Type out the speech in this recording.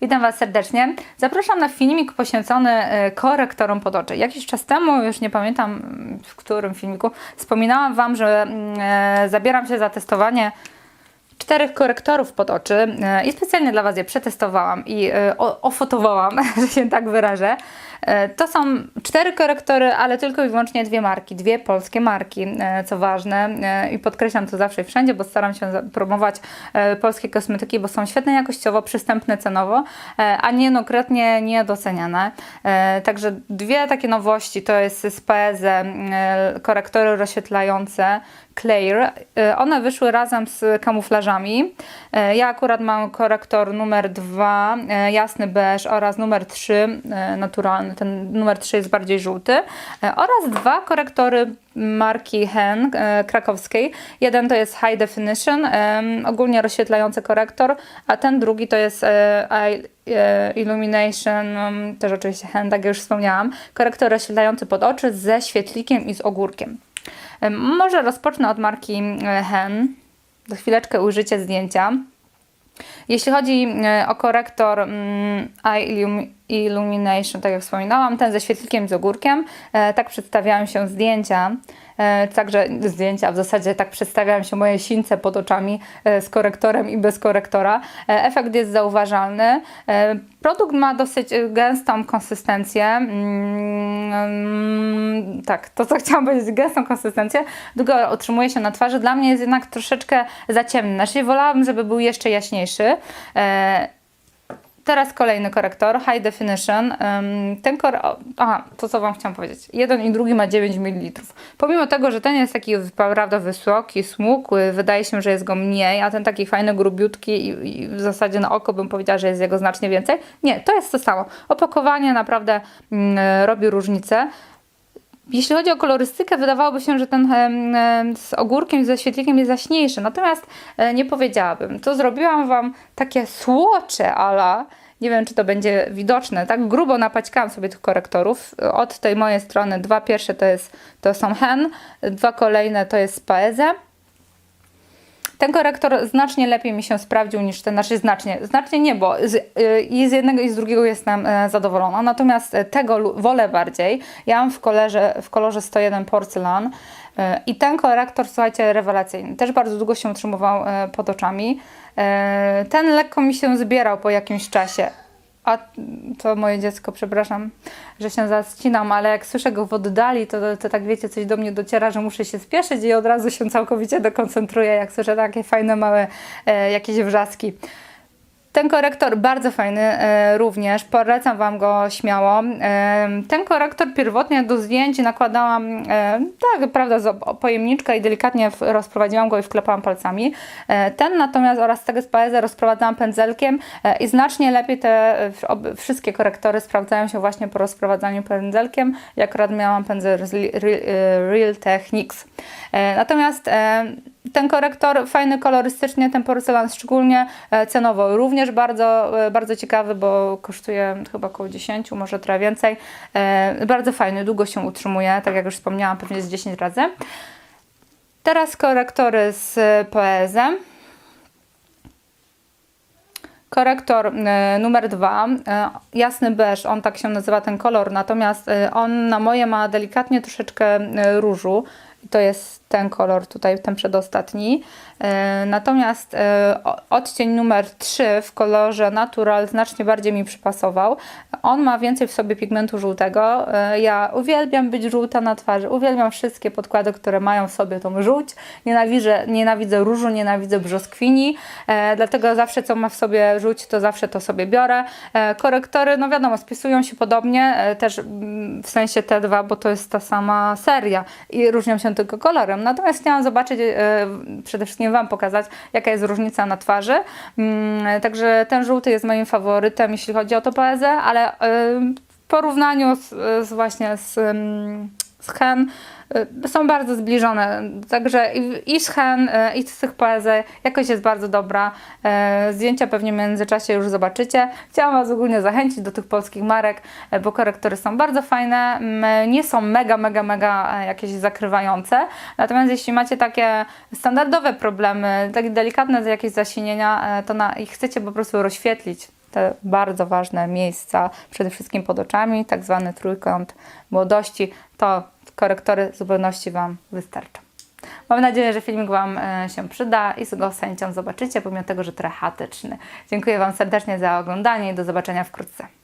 Witam Was serdecznie. Zapraszam na filmik poświęcony e, korektorom pod oczy. Jakiś czas temu, już nie pamiętam w którym filmiku, wspominałam Wam, że mm, e, zabieram się za testowanie czterech korektorów pod oczy e, i specjalnie dla Was je przetestowałam i e, ofotowałam, że się tak wyrażę. E, To są cztery korektory, ale tylko i wyłącznie dwie marki, dwie polskie marki, co ważne i podkreślam to zawsze i wszędzie, bo staram się promować polskie kosmetyki, bo są świetne jakościowo, przystępne cenowo, a niejednokrotnie niedoceniane. Także dwie takie nowości to jest z e, korektory rozświetlające. E, One wyszły razem z kamuflażami. E, Ja akurat mam korektor numer 2, jasny beż oraz numer 3, e, naturalny. Ten numer 3 jest bardziej żółty. E, Oraz dwa korektory marki Hen e, krakowskiej. Jeden to jest High Definition, ogólnie rozświetlający korektor, a ten drugi to jest e, e, Illumination, em, też oczywiście Hen, tak jak już wspomniałam, korektor rozświetlający pod oczy ze świetlikiem i z ogórkiem. Em, Może rozpocznę od marki e, Hen. Za chwileczkę ujrzycie zdjęcia. Jeśli chodzi e, o korektor mm, Illumi- Illumination, tak jak wspominałam, ten ze świetlikiem z ogórkiem, e, tak przedstawiają się zdjęcia. E, Także zdjęcia, w zasadzie tak przedstawiają się moje sińce pod oczami e, z korektorem i bez korektora. Efekt jest zauważalny. Produkt ma dosyć gęstą konsystencję. Mm, Tak, to co chciałam powiedzieć, gęstą konsystencję. Długo otrzymuje się na twarzy. Dla mnie jest jednak troszeczkę za ciemny. Znaczy wolałabym, żeby był jeszcze jaśniejszy. Teraz kolejny korektor, High Definition. Ten kor... Aha, to co Wam chciałam powiedzieć. Jeden i drugi ma 9 ml. Pomimo tego, że ten jest taki prawda wysoki, smukły, wydaje się, że jest go mniej, a ten taki fajny, grubiutki i, i w zasadzie na oko bym powiedziała, że jest jego znacznie więcej. Nie, to jest to samo. Opakowanie naprawdę mm, robi różnicę. Jeśli chodzi o kolorystykę, wydawałoby się, że ten z ogórkiem ze świetlikiem jest jaśniejszy, natomiast e, nie powiedziałabym. To zrobiłam Wam takie słocze ala, nie wiem czy to będzie widoczne, tak grubo napaćkałam sobie tych korektorów. Od tej mojej strony dwa pierwsze to, jest, to są Hen, dwa kolejne to jest Paeze. Ten korektor znacznie lepiej mi się sprawdził niż ten, znaczy znacznie, znacznie nie, bo z, y, i z jednego i z drugiego jestem e, zadowolona. Natomiast e, tego wolę bardziej. Ja mam w kolorze, w kolorze 101 porcelan e, i ten korektor, słuchajcie, rewelacyjny. Też bardzo długo się utrzymywał pod oczami. Ten lekko mi się zbierał po jakimś czasie. A to moje dziecko, przepraszam, że się zaścinam, ale jak słyszę go w oddali, to, to tak wiecie, coś do mnie dociera, że muszę się spieszyć i od razu się całkowicie dekoncentruję, jak słyszę takie fajne, małe e, jakieś wrzaski. Ten korektor bardzo fajny e, również, polecam Wam go śmiało. E, ten korektor pierwotnie do zdjęć nakładałam, e, tak, prawda, z pojemniczka i delikatnie rozprowadziłam go i wklepałam palcami. Ten natomiast oraz tego z Paeze rozprowadzałam pędzelkiem i znacznie lepiej te wszystkie korektory sprawdzają się właśnie po rozprowadzaniu pędzelkiem. Ja akurat miałam pędzel z Real, Techniques. Natomiast ten korektor fajny kolorystycznie, ten porcelan szczególnie e, cenowo również bardzo, e, bardzo ciekawy, bo kosztuje chyba około 10, może trochę więcej. E, Bardzo fajny, długo się utrzymuje, tak jak już wspomniałam, pewnie z 10 razy. Teraz korektory z Poezem. Korektor numer dwa, jasny beż, on tak się nazywa ten kolor, natomiast on na moje ma delikatnie troszeczkę różu. To jest ten kolor tutaj, ten przedostatni. E, Natomiast e, odcień numer 3 w kolorze Natural znacznie bardziej mi przypasował. On ma więcej w sobie pigmentu żółtego. E, Ja uwielbiam być żółta na twarzy. Uwielbiam wszystkie podkłady, które mają w sobie tą żółć. Nienawidzę, nienawidzę różu, nienawidzę brzoskwini. Dlatego zawsze co ma w sobie żółć, to zawsze to sobie biorę. Korektory, no wiadomo, spisują się podobnie. Też mm, w sensie te dwa, bo to jest ta sama seria i różnią się tylko kolorem. Natomiast chciałam zobaczyć, e, przede wszystkim Wam pokazać, jaka jest różnica na twarzy. Mm, Także ten żółty jest moim faworytem, jeśli chodzi o to poezę, ale e, w porównaniu z, z właśnie z, mm, z Hen są bardzo zbliżone. Także i, i z Hen, y, i z tych poezji jakość jest bardzo dobra. E, Zdjęcia pewnie w międzyczasie już zobaczycie. Chciałam Was ogólnie zachęcić do tych polskich marek, bo korektory są bardzo fajne. Nie są mega, mega, mega e, jakieś zakrywające. Natomiast jeśli macie takie standardowe problemy, takie delikatne jakieś zasinienia, e, to na, i chcecie po prostu rozświetlić te bardzo ważne miejsca, przede wszystkim pod oczami, tak zwany trójkąt młodości, to korektory zupełności Wam wystarczą. Mam nadzieję, że filmik Wam e, się przyda i go z chęcią zobaczycie, pomimo tego, że trochę chaotyczny. Dziękuję Wam serdecznie za oglądanie i do zobaczenia wkrótce.